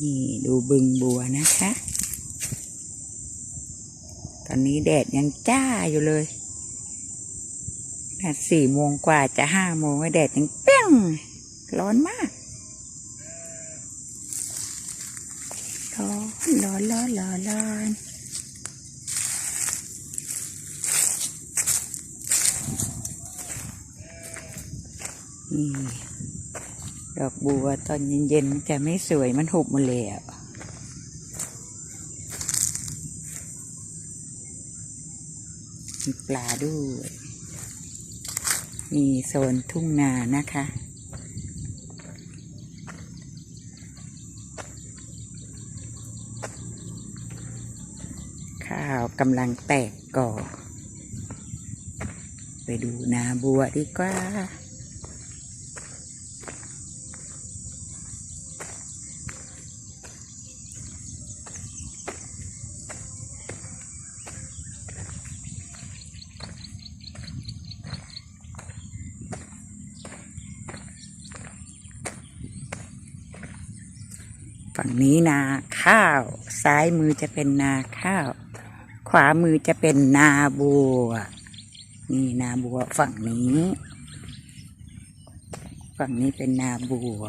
นี่ดูบึงบัวนะคะ ตอนนี้แดดยังจ้าอยู่เลยนาสี่โมงกว่าจะห้าโมงแดดยังเปี้ยงร้อนมาก ร้อนร้อนร้อนร้อนร้อนนี่ ดอกบัวตอนเย็นๆจะไม่สวยมันหุบหมดเลยอะมีปลาด้วย มีโซนทุ่งนานะคะ ข้าวกำลังแตกก่อ ไปดูนาบัวดีกว่า ฝั่งนี้นาข้าว ซ้ายมือจะเป็นนาข้าว ขวามือจะเป็นนาบัว นี่นาบัวฝั่งนี้ ฝั่งนี้เป็นนาบัว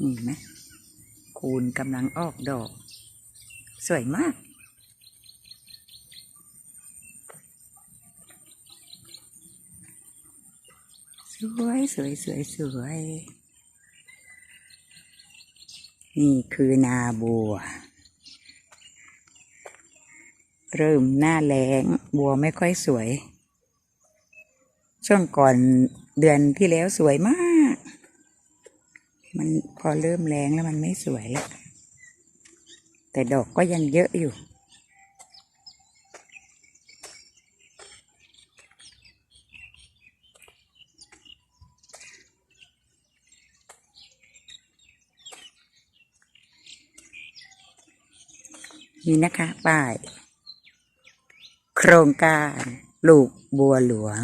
นี่ไหมคูณกำลังออกดอก สวยมาก สวยสวยสวยสวย นี่คือนาบัว เริ่มหน้าแล้งบัวไม่ค่อยสวย ช่วงก่อนเดือนที่แล้วสวยมาก มันพอเริ่มแรงแล้วมันไม่สวยแล้วแต่ดอกก็ยังเยอะอยู่ นี่นะคะป้าย โครงการปลูกบัวหลวง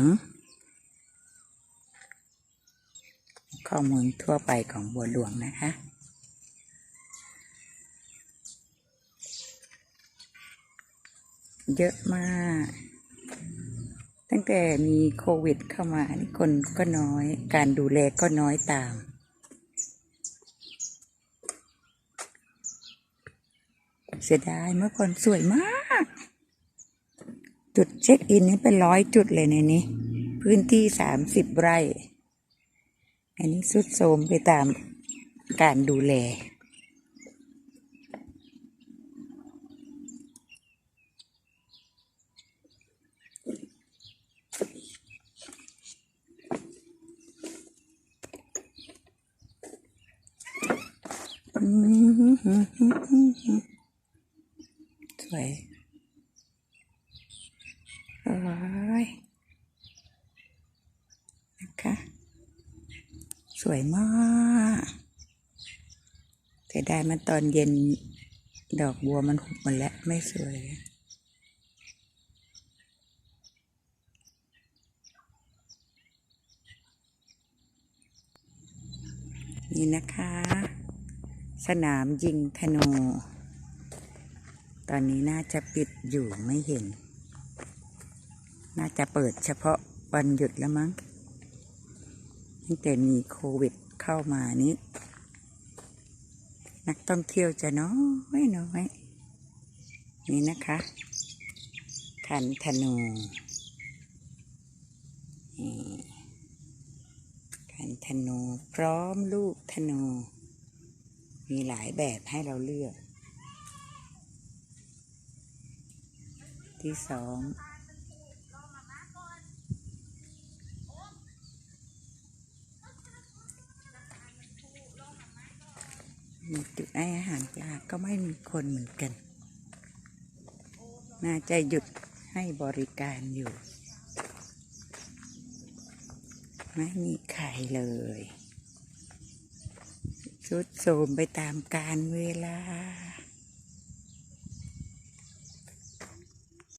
ข้อมูลทั่วไปของบัวหลวงนะคะเยอะมาก ตั้งแต่มีโควิดเข้ามานี่คนก็น้อย การดูแลก็น้อยตาม เสียดายเมื่อก่อนสวยมาก จุดเช็คอินนี่เป็นร้อยจุดเลยในนี้ พื้นที่สามสิบไร่ อันนี้สุดโทมไปตามการดูแลส วยโอ้ยนะคะ สวยมากแต่ได้มันตอนเย็นดอกบัวมันหุบหมดแล้ว ไม่สวยนี่นะคะ สนามยิงธนู ตอนนี้น่าจะปิดอยู่ไม่เห็น น่าจะเปิดเฉพาะวันหยุดแล้วมั้งตั้งแต่มีโควิดเข้ามานี้ นักท่องเที่ยวจะน้อยน้อยนี่นะคะคันธนูนี่คันธนูพร้อมลูกธนู มีหลายแบบให้เราเลือก ที่สองจุดให้อาหารปลาก็ไม่มีคนเหมือนกัน น่าจะหยุดให้บริการอยู่ ไม่มีใครเลยสุดโทรมไปตามการเวลา